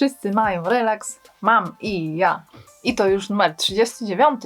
Wszyscy mają relaks, mam i ja. I to już numer 39.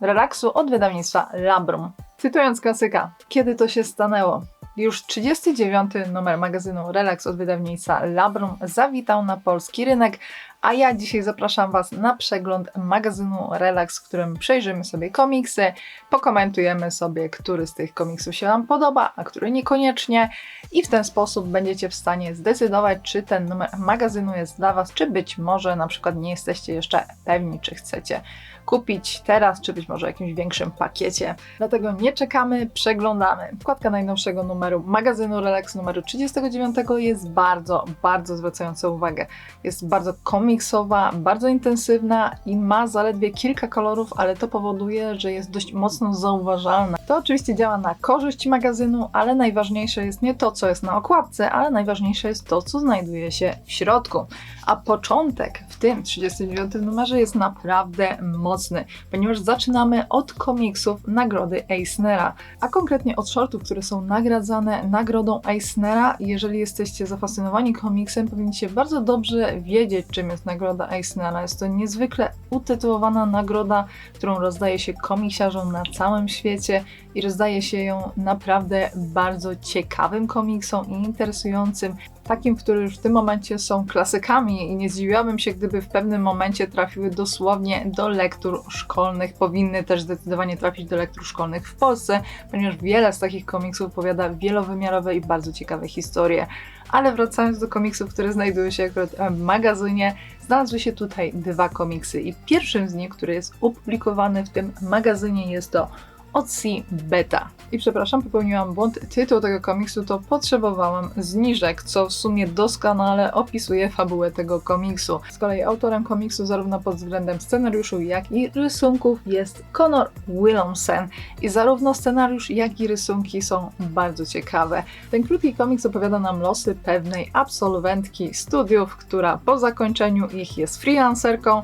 Relaksu od wydawnictwa Labrum. Cytując klasyka, kiedy to się stanęło? Już 39. numer magazynu Relax od wydawnictwa Labrum zawitał na polski rynek, a ja dzisiaj zapraszam Was na przegląd magazynu Relax, w którym przejrzymy sobie komiksy, pokomentujemy sobie, który z tych komiksów się Wam podoba, a który niekoniecznie i w ten sposób będziecie w stanie zdecydować, czy ten numer magazynu jest dla Was, czy być może na przykład nie jesteście jeszcze pewni, czy chcecie kupić teraz, czy być może w jakimś większym pakiecie. Dlatego nie czekamy, przeglądamy. Wkładka najnowszego numeru magazynu Relax numeru 39 jest bardzo, bardzo zwracająca uwagę. Jest bardzo komiksowa, bardzo intensywna i ma zaledwie kilka kolorów, ale to powoduje, że jest dość mocno zauważalna. To oczywiście działa na korzyść magazynu, ale najważniejsze jest nie to, co jest na okładce, ale najważniejsze jest to, co znajduje się w środku. A początek w tym 39 numerze jest naprawdę mocny, ponieważ zaczynamy od komiksów nagrody Eisnera, a konkretnie od shortów, które są nagradzane nagrodą Eisnera. Jeżeli jesteście zafascynowani komiksem, powinniście bardzo dobrze wiedzieć, czym jest nagroda Eisnera. Jest to niezwykle utytułowana nagroda, którą rozdaje się komiksiarzom na całym świecie i rozdaje się ją naprawdę bardzo ciekawym komiksom i interesującym takim, które już w tym momencie są klasykami i nie zdziwiłabym się, gdyby w pewnym momencie trafiły dosłownie do lektur szkolnych. Powinny też zdecydowanie trafić do lektur szkolnych w Polsce, ponieważ wiele z takich komiksów opowiada wielowymiarowe i bardzo ciekawe historie. Ale wracając do komiksów, które znajdują się akurat w magazynie, znalazły się tutaj dwa komiksy i pierwszym z nich, który jest opublikowany w tym magazynie jest to Otsi Beta. I przepraszam, popełniłam błąd. Tytuł tego komiksu to Potrzebowałam zniżek, co w sumie doskonale opisuje fabułę tego komiksu. Z kolei autorem komiksu zarówno pod względem scenariuszu, jak i rysunków jest Conor Williamson. I zarówno scenariusz, jak i rysunki są bardzo ciekawe. Ten krótki komiks opowiada nam losy pewnej absolwentki studiów, która po zakończeniu ich jest freelancerką,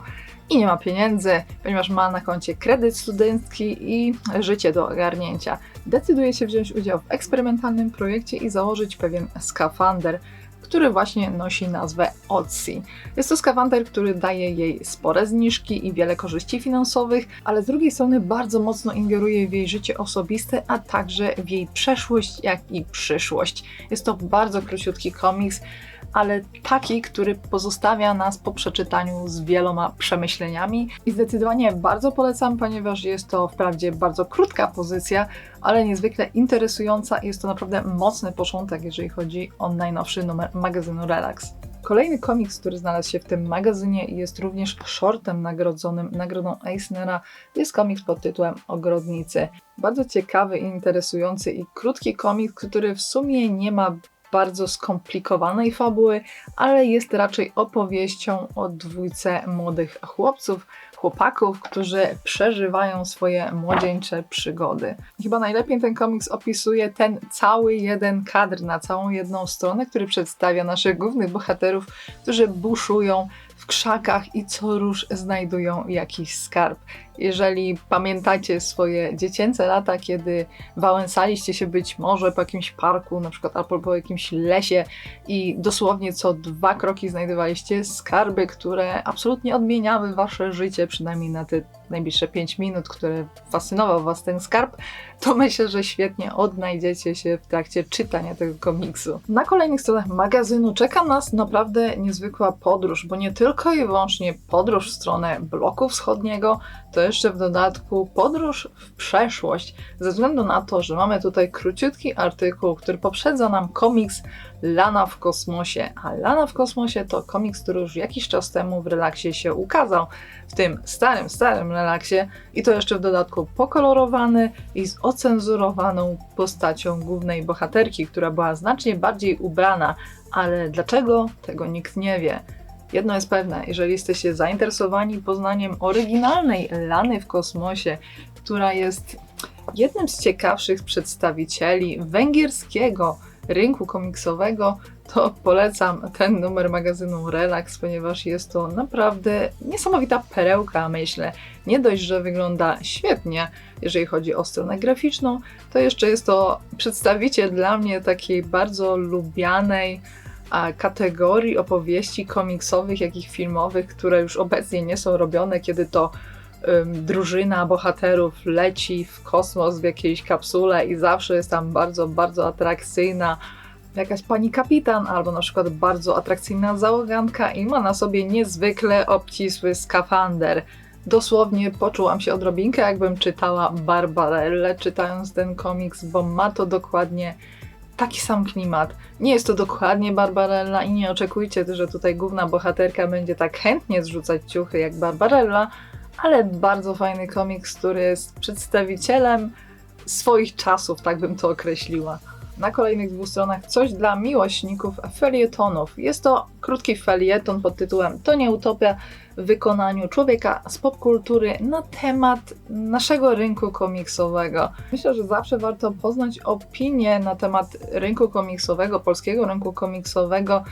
i nie ma pieniędzy, ponieważ ma na koncie kredyt studencki i życie do ogarnięcia. Decyduje się wziąć udział w eksperymentalnym projekcie i założyć pewien skafander, który właśnie nosi nazwę OTSI. Jest to skafander, który daje jej spore zniżki i wiele korzyści finansowych, ale z drugiej strony bardzo mocno ingeruje w jej życie osobiste, a także w jej przeszłość, jak i przyszłość. Jest to bardzo króciutki komiks, ale taki, który pozostawia nas po przeczytaniu z wieloma przemyśleniami i zdecydowanie bardzo polecam, ponieważ jest to wprawdzie bardzo krótka pozycja, ale niezwykle interesująca i jest to naprawdę mocny początek, jeżeli chodzi o najnowszy numer magazynu Relax. Kolejny komiks, który znalazł się w tym magazynie i jest również shortem nagrodzonym nagrodą Eisnera, jest komiks pod tytułem Ogrodnicy. Bardzo ciekawy interesujący i krótki komiks, który w sumie nie ma bardzo skomplikowanej fabuły, ale jest raczej opowieścią o dwójce młodych chłopców, chłopaków, którzy przeżywają swoje młodzieńcze przygody. Chyba najlepiej ten komiks opisuje ten cały jeden kadr na całą jedną stronę, który przedstawia naszych głównych bohaterów, którzy buszują w krzakach i co róż znajdują jakiś skarb. Jeżeli pamiętacie swoje dziecięce lata, kiedy wałęsaliście się być może po jakimś parku, na przykład albo po jakimś lesie i dosłownie co dwa kroki znajdowaliście skarby, które absolutnie odmieniały wasze życie, przynajmniej na te najbliższe 5 minut, które fascynował Was ten skarb, to myślę, że świetnie odnajdziecie się w trakcie czytania tego komiksu. Na kolejnych stronach magazynu czeka nas naprawdę niezwykła podróż, bo nie tylko i wyłącznie podróż w stronę bloku wschodniego, to jeszcze w dodatku podróż w przeszłość, ze względu na to, że mamy tutaj króciutki artykuł, który poprzedza nam komiks Lana w kosmosie. A Lana w kosmosie to komiks, który już jakiś czas temu w relaksie się ukazał. W tym starym, starym relaksie i to jeszcze w dodatku pokolorowany i z ocenzurowaną postacią głównej bohaterki, która była znacznie bardziej ubrana. Ale dlaczego? Tego nikt nie wie. Jedno jest pewne, jeżeli jesteście zainteresowani poznaniem oryginalnej Lany w kosmosie, która jest jednym z ciekawszych przedstawicieli węgierskiego rynku komiksowego, to polecam ten numer magazynu Relax, ponieważ jest to naprawdę niesamowita perełka, myślę. Nie dość, że wygląda świetnie, jeżeli chodzi o stronę graficzną, to jeszcze jest to przedstawiciel dla mnie takiej bardzo lubianej kategorii opowieści komiksowych, jak i filmowych, które już obecnie nie są robione, kiedy to drużyna bohaterów leci w kosmos w jakiejś kapsule i zawsze jest tam bardzo, bardzo atrakcyjna jakaś pani kapitan, albo na przykład bardzo atrakcyjna załoganka i ma na sobie niezwykle obcisły skafander. Dosłownie poczułam się odrobinkę, jakbym czytała Barbarellę, czytając ten komiks, bo ma to dokładnie taki sam klimat. Nie jest to dokładnie Barbarella i nie oczekujcie, że tutaj główna bohaterka będzie tak chętnie zrzucać ciuchy jak Barbarella, ale bardzo fajny komiks, który jest przedstawicielem swoich czasów, tak bym to określiła. Na kolejnych dwóch stronach coś dla miłośników felietonów. Jest to krótki felieton pod tytułem To nie utopia w wykonaniu człowieka z popkultury na temat naszego rynku komiksowego. Myślę, że zawsze warto poznać opinię na temat rynku komiksowego, polskiego rynku komiksowego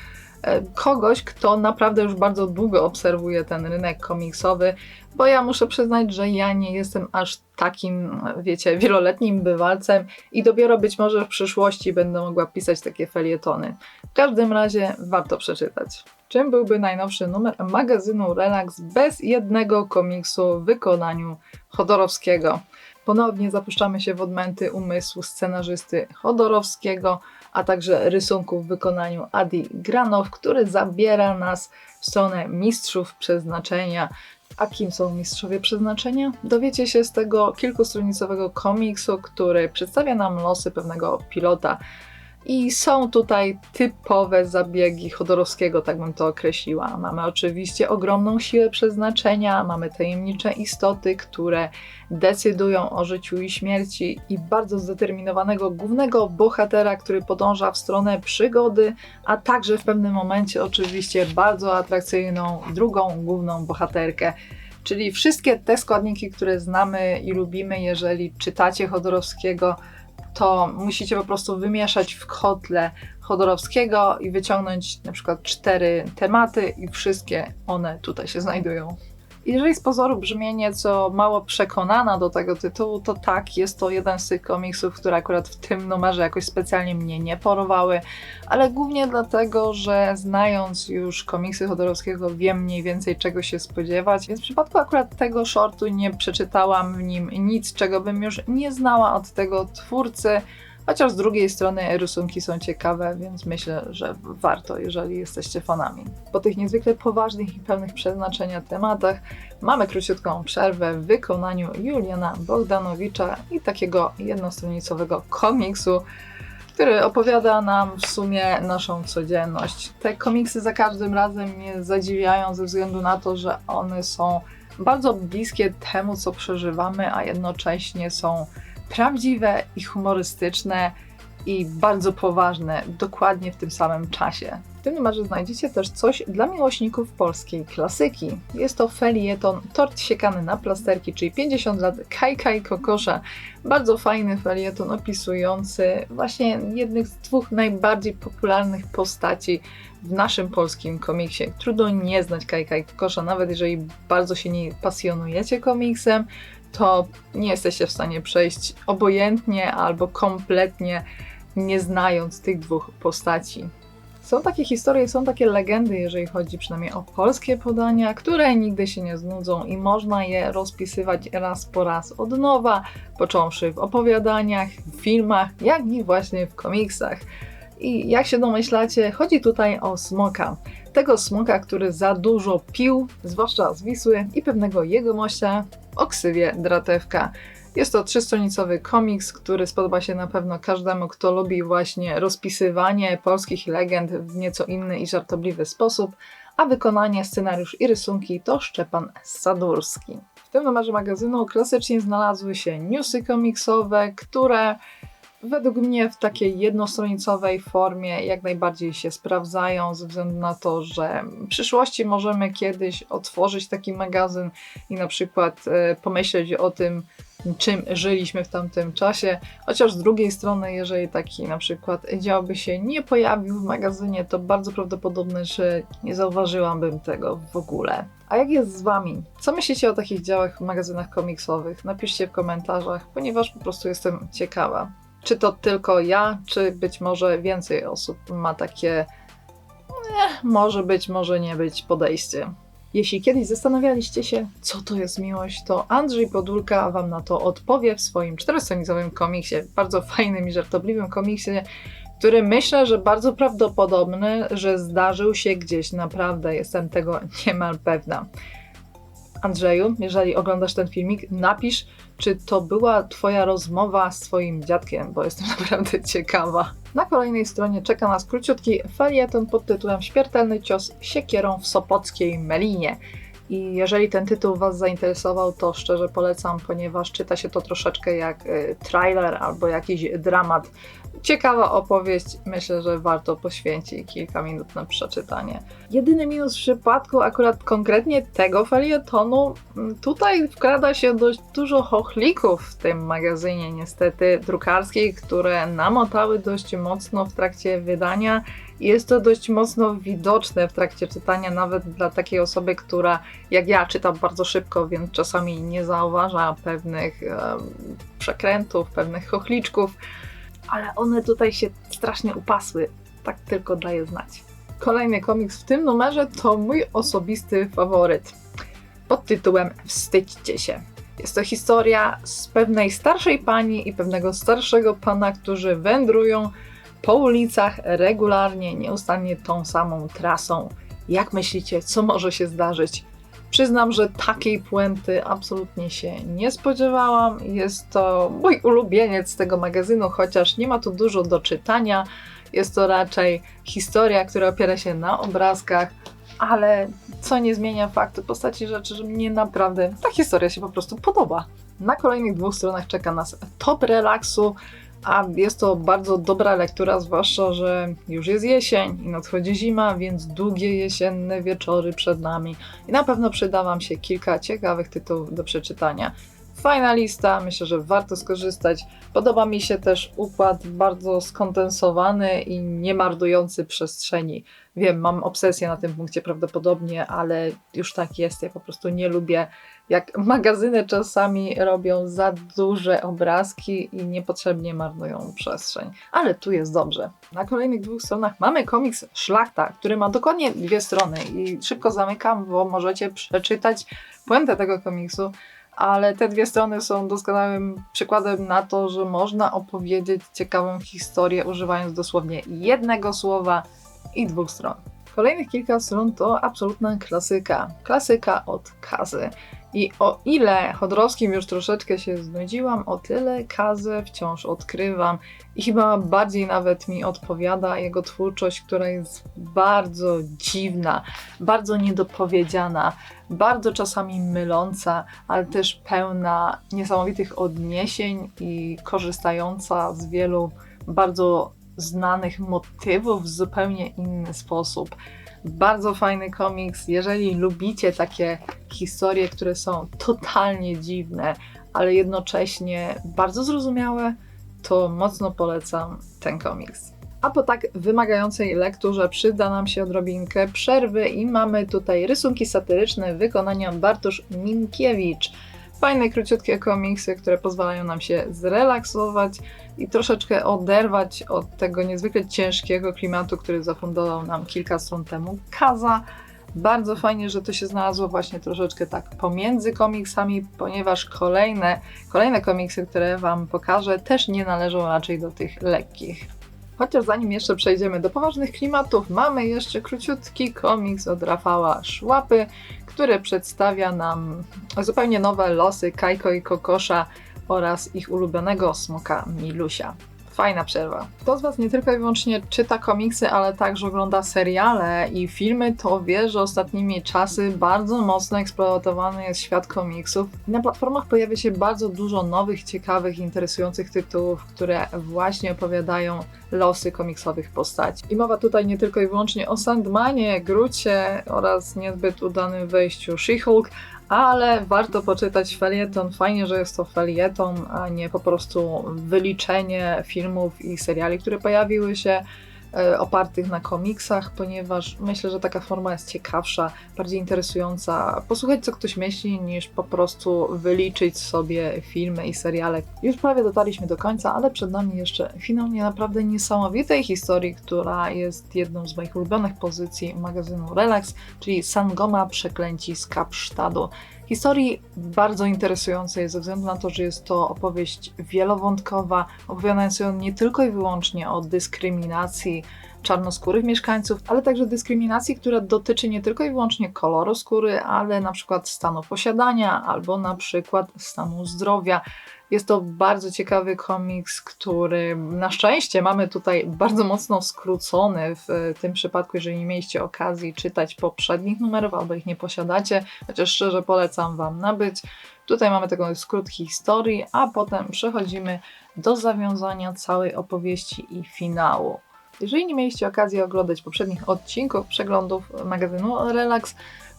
e, kogoś, kto naprawdę już bardzo długo obserwuje ten rynek komiksowy, bo ja muszę przyznać, że ja nie jestem aż takim, wiecie, wieloletnim bywalcem i dopiero być może w przyszłości będę mogła pisać takie felietony. W każdym razie warto przeczytać. Czym byłby najnowszy numer magazynu Relax bez jednego komiksu w wykonaniu Chodorowskiego? Ponownie zapuszczamy się w odmęty umysłu scenarzysty Chodorowskiego, a także rysunków w wykonaniu Adi Granow, który zabiera nas w stronę mistrzów przeznaczenia, a kim są mistrzowie przeznaczenia? Dowiecie się z tego kilkustronicowego komiksu, który przedstawia nam losy pewnego pilota. I są tutaj typowe zabiegi Chodorowskiego, tak bym to określiła. Mamy oczywiście ogromną siłę przeznaczenia, mamy tajemnicze istoty, które decydują o życiu i śmierci, i bardzo zdeterminowanego głównego bohatera, który podąża w stronę przygody, a także w pewnym momencie oczywiście bardzo atrakcyjną drugą główną bohaterkę. Czyli wszystkie te składniki, które znamy i lubimy, jeżeli czytacie Chodorowskiego, to musicie po prostu wymieszać w kotle Chodorowskiego i wyciągnąć na przykład cztery tematy i wszystkie one tutaj się znajdują. Jeżeli z pozoru brzmi nieco mało przekonana do tego tytułu, to tak, jest to jeden z tych komiksów, które akurat w tym numerze jakoś specjalnie mnie nie porowały, ale głównie dlatego, że znając już komiksy Chodorowskiego wiem mniej więcej czego się spodziewać, więc w przypadku akurat tego shortu nie przeczytałam w nim nic, czego bym już nie znała od tego twórcy, Chociaż z drugiej strony rysunki są ciekawe, więc myślę, że warto, jeżeli jesteście fanami. Po tych niezwykle poważnych i pełnych przeznaczenia tematach mamy króciutką przerwę w wykonaniu Juliana Bogdanowicza i takiego jednostronicowego komiksu, który opowiada nam w sumie naszą codzienność. Te komiksy za każdym razem mnie zadziwiają ze względu na to, że one są bardzo bliskie temu, co przeżywamy, a jednocześnie są prawdziwe i humorystyczne i bardzo poważne dokładnie w tym samym czasie. W tym numerze znajdziecie też coś dla miłośników polskiej klasyki. Jest to felieton Tort siekany na plasterki, czyli 50 lat Kajka i Kokosza. Bardzo fajny felieton opisujący właśnie jednych z dwóch najbardziej popularnych postaci w naszym polskim komiksie. Trudno nie znać Kajka i Kokosza, nawet jeżeli bardzo się nie pasjonujecie komiksem, to nie jesteście w stanie przejść obojętnie albo kompletnie nie znając tych dwóch postaci. Są takie historie, są takie legendy, jeżeli chodzi przynajmniej o polskie podania, które nigdy się nie znudzą i można je rozpisywać raz po raz od nowa, począwszy w opowiadaniach, w filmach, jak i właśnie w komiksach. I jak się domyślacie, chodzi tutaj o smoka. Tego smoka, który za dużo pił, zwłaszcza z Wisły i pewnego jegomościa o ksywie Dratewka. Jest to trzystronicowy komiks, który spodoba się na pewno każdemu, kto lubi właśnie rozpisywanie polskich legend w nieco inny i żartobliwy sposób, a wykonanie, scenariusz i rysunki to Szczepan Sadurski. W tym numerze magazynu klasycznie znalazły się newsy komiksowe, które według mnie w takiej jednostronicowej formie jak najbardziej się sprawdzają, ze względu na to, że w przyszłości możemy kiedyś otworzyć taki magazyn i na przykład e, pomyśleć o tym, czym żyliśmy w tamtym czasie. Chociaż z drugiej strony, jeżeli taki na przykład dział by się nie pojawił w magazynie, to bardzo prawdopodobne, że nie zauważyłabym tego w ogóle. A jak jest z Wami? Co myślicie o takich działach w magazynach komiksowych? Napiszcie w komentarzach, ponieważ po prostu jestem ciekawa. Czy to tylko ja, czy być może więcej osób ma takie eh, może być, może nie być podejście. Jeśli kiedyś zastanawialiście się, co to jest miłość, to Andrzej Podulka Wam na to odpowie w swoim czterostronnicowym komiksie, bardzo fajnym i żartobliwym komiksie, który myślę, że bardzo prawdopodobny, że zdarzył się gdzieś naprawdę. Jestem tego niemal pewna. Andrzeju, jeżeli oglądasz ten filmik, napisz, czy to była Twoja rozmowa z Twoim dziadkiem, bo jestem naprawdę ciekawa. Na kolejnej stronie czeka nas króciutki felieton pod tytułem Śmiertelny cios siekierą w Sopockiej Melinie. I jeżeli ten tytuł Was zainteresował, to szczerze polecam, ponieważ czyta się to troszeczkę jak y, trailer albo jakiś dramat ciekawa opowieść. Myślę, że warto poświęcić kilka minut na przeczytanie. Jedyny minus w przypadku akurat konkretnie tego felietonu, mm, tutaj wkrada się dość dużo chochlików w tym magazynie, niestety drukarskich, które namotały dość mocno w trakcie wydania. Jest to dość mocno widoczne w trakcie czytania, nawet dla takiej osoby, która jak ja czytam bardzo szybko, więc czasami nie zauważa pewnych um, przekrętów, pewnych chochliczków ale one tutaj się strasznie upasły. Tak tylko daję znać. Kolejny komiks w tym numerze to mój osobisty faworyt. Pod tytułem Wstydźcie się. Jest to historia z pewnej starszej pani i pewnego starszego pana, którzy wędrują po ulicach regularnie, nieustannie tą samą trasą. Jak myślicie, co może się zdarzyć? Przyznam, że takiej puenty absolutnie się nie spodziewałam. Jest to mój ulubieniec tego magazynu, chociaż nie ma tu dużo do czytania. Jest to raczej historia, która opiera się na obrazkach, ale co nie zmienia faktu postaci rzeczy, że mnie naprawdę ta historia się po prostu podoba. Na kolejnych dwóch stronach czeka nas top relaksu, a jest to bardzo dobra lektura, zwłaszcza, że już jest jesień i nadchodzi zima, więc długie jesienne wieczory przed nami. I na pewno przyda Wam się kilka ciekawych tytułów do przeczytania. Fajna lista, myślę, że warto skorzystać. Podoba mi się też układ bardzo skondensowany i nie marnujący przestrzeni. Wiem, mam obsesję na tym punkcie prawdopodobnie, ale już tak jest. Ja po prostu nie lubię jak magazyny czasami robią za duże obrazki i niepotrzebnie marnują przestrzeń. Ale tu jest dobrze. Na kolejnych dwóch stronach mamy komiks Szlachta, który ma dokładnie dwie strony i szybko zamykam, bo możecie przeczytać puentę tego komiksu ale te dwie strony są doskonałym przykładem na to, że można opowiedzieć ciekawą historię używając dosłownie jednego słowa i dwóch stron. Kolejnych kilka stron to absolutna klasyka. Klasyka od Kazy. I o ile Chodorowskim już troszeczkę się znudziłam, o tyle Kazę wciąż odkrywam i chyba bardziej nawet mi odpowiada jego twórczość, która jest bardzo dziwna, bardzo niedopowiedziana, bardzo czasami myląca, ale też pełna niesamowitych odniesień i korzystająca z wielu bardzo znanych motywów w zupełnie inny sposób. Bardzo fajny komiks. Jeżeli lubicie takie historie, które są totalnie dziwne, ale jednocześnie bardzo zrozumiałe, to mocno polecam ten komiks. A po tak wymagającej lekturze przyda nam się odrobinkę przerwy i mamy tutaj rysunki satyryczne wykonania Bartosz Minkiewicz. Fajne, króciutkie komiksy, które pozwalają nam się zrelaksować i troszeczkę oderwać od tego niezwykle ciężkiego klimatu, który zafundował nam kilka stron temu Kaza. Bardzo fajnie, że to się znalazło właśnie troszeczkę tak pomiędzy komiksami, ponieważ kolejne, kolejne komiksy, które Wam pokażę, też nie należą raczej do tych lekkich. Chociaż zanim jeszcze przejdziemy do poważnych klimatów, mamy jeszcze króciutki komiks od Rafała Szłapy, który przedstawia nam zupełnie nowe losy Kajko i Kokosza oraz ich ulubionego smoka Milusia. Fajna przerwa. Kto z Was nie tylko i wyłącznie czyta komiksy, ale także ogląda seriale i filmy, to wie, że ostatnimi czasy bardzo mocno eksploatowany jest świat komiksów. Na platformach pojawia się bardzo dużo nowych, ciekawych, interesujących tytułów, które właśnie opowiadają losy komiksowych postaci. I mowa tutaj nie tylko i wyłącznie o Sandmanie, Grucie oraz niezbyt udanym wejściu She-Hulk, ale warto poczytać felieton. Fajnie, że jest to felieton, a nie po prostu wyliczenie filmów i seriali, które pojawiły się. E, opartych na komiksach, ponieważ myślę, że taka forma jest ciekawsza, bardziej interesująca. Posłuchać, co ktoś myśli, niż po prostu wyliczyć sobie filmy i seriale. Już prawie dotarliśmy do końca, ale przed nami jeszcze finał nie naprawdę niesamowitej historii, która jest jedną z moich ulubionych pozycji magazynu Relax, czyli Sangoma Przeklęci z Kapsztadu. Historii bardzo interesującej ze względu na to, że jest to opowieść wielowątkowa, opowiadająca nie tylko i wyłącznie o dyskryminacji czarnoskórych mieszkańców, ale także dyskryminacji, która dotyczy nie tylko i wyłącznie koloru skóry, ale na przykład stanu posiadania albo na przykład stanu zdrowia. Jest to bardzo ciekawy komiks, który na szczęście mamy tutaj bardzo mocno skrócony w tym przypadku, jeżeli nie mieliście okazji czytać poprzednich numerów albo ich nie posiadacie, chociaż szczerze polecam Wam nabyć. Tutaj mamy taką skrót historii, a potem przechodzimy do zawiązania całej opowieści i finału. Jeżeli nie mieliście okazji oglądać poprzednich odcinków przeglądów magazynu Relax,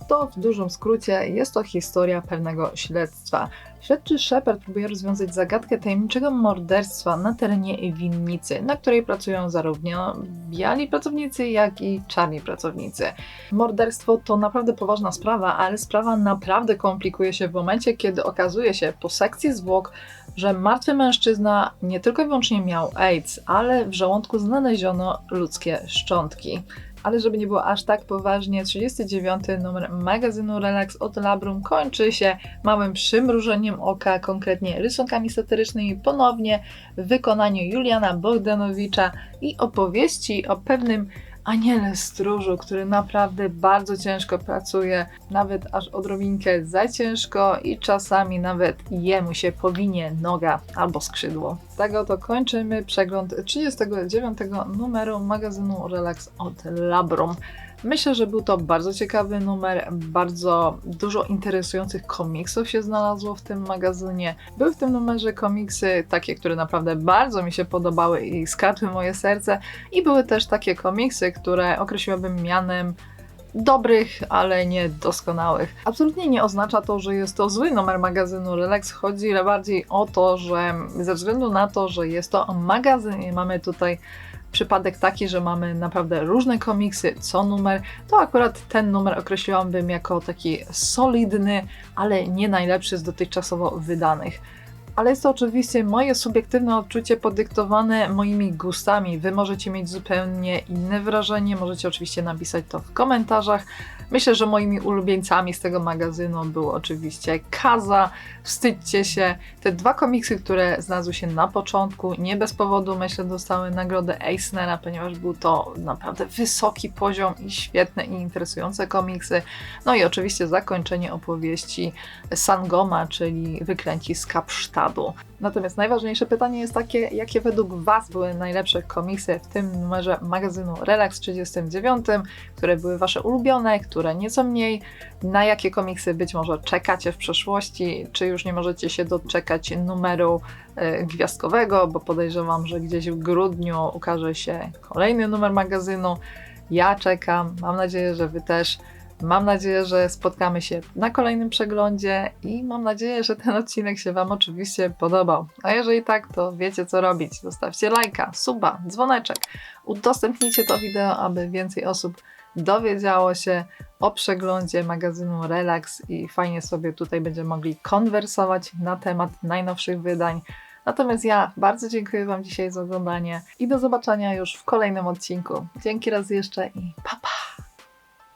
to w dużym skrócie jest to historia pewnego śledztwa. Śledczy Shepard próbuje rozwiązać zagadkę tajemniczego morderstwa na terenie winnicy, na której pracują zarówno biali pracownicy, jak i czarni pracownicy. Morderstwo to naprawdę poważna sprawa, ale sprawa naprawdę komplikuje się w momencie, kiedy okazuje się po sekcji zwłok, że martwy mężczyzna nie tylko i wyłącznie miał AIDS, ale w żołądku znaleziono ludzkie szczątki. Ale żeby nie było aż tak poważnie, 39 numer magazynu Relax od Labrum kończy się małym przymrużeniem oka, konkretnie rysunkami satyrycznymi ponownie w wykonaniu Juliana Bogdanowicza i opowieści o pewnym aniele stróżu, który naprawdę bardzo ciężko pracuje, nawet aż odrobinkę za ciężko i czasami nawet jemu się powinie noga albo skrzydło. Tego to kończymy przegląd 39 numeru magazynu Relax od Labrum. Myślę, że był to bardzo ciekawy numer, bardzo dużo interesujących komiksów się znalazło w tym magazynie. Były w tym numerze komiksy takie, które naprawdę bardzo mi się podobały i skradły moje serce i były też takie komiksy, które określiłabym mianem dobrych, ale nie doskonałych. Absolutnie nie oznacza to, że jest to zły numer magazynu Relax. Chodzi bardziej o to, że ze względu na to, że jest to magazyn i mamy tutaj przypadek taki, że mamy naprawdę różne komiksy, co numer, to akurat ten numer określiłabym jako taki solidny, ale nie najlepszy z dotychczasowo wydanych ale jest to oczywiście moje subiektywne odczucie podyktowane moimi gustami. Wy możecie mieć zupełnie inne wrażenie, możecie oczywiście napisać to w komentarzach. Myślę, że moimi ulubieńcami z tego magazynu był oczywiście Kaza, Wstydźcie się. Te dwa komiksy, które znalazły się na początku, nie bez powodu myślę dostały nagrodę Eisnera, ponieważ był to naprawdę wysoki poziom i świetne i interesujące komiksy. No i oczywiście zakończenie opowieści Sangoma, czyli Wyklęci z Kapsztadu. Natomiast najważniejsze pytanie jest takie, jakie według Was były najlepsze komiksy w tym numerze magazynu Relax 39, które były Wasze ulubione, które nieco mniej, na jakie komiksy być może czekacie w przeszłości, czy już nie możecie się doczekać numeru y, gwiazdkowego, bo podejrzewam, że gdzieś w grudniu ukaże się kolejny numer magazynu. Ja czekam, mam nadzieję, że Wy też. Mam nadzieję, że spotkamy się na kolejnym przeglądzie i mam nadzieję, że ten odcinek się Wam oczywiście podobał. A jeżeli tak, to wiecie co robić. Zostawcie lajka, suba, dzwoneczek. Udostępnijcie to wideo, aby więcej osób dowiedziało się o przeglądzie magazynu Relax i fajnie sobie tutaj będziemy mogli konwersować na temat najnowszych wydań. Natomiast ja bardzo dziękuję Wam dzisiaj za oglądanie i do zobaczenia już w kolejnym odcinku. Dzięki raz jeszcze i pa pa!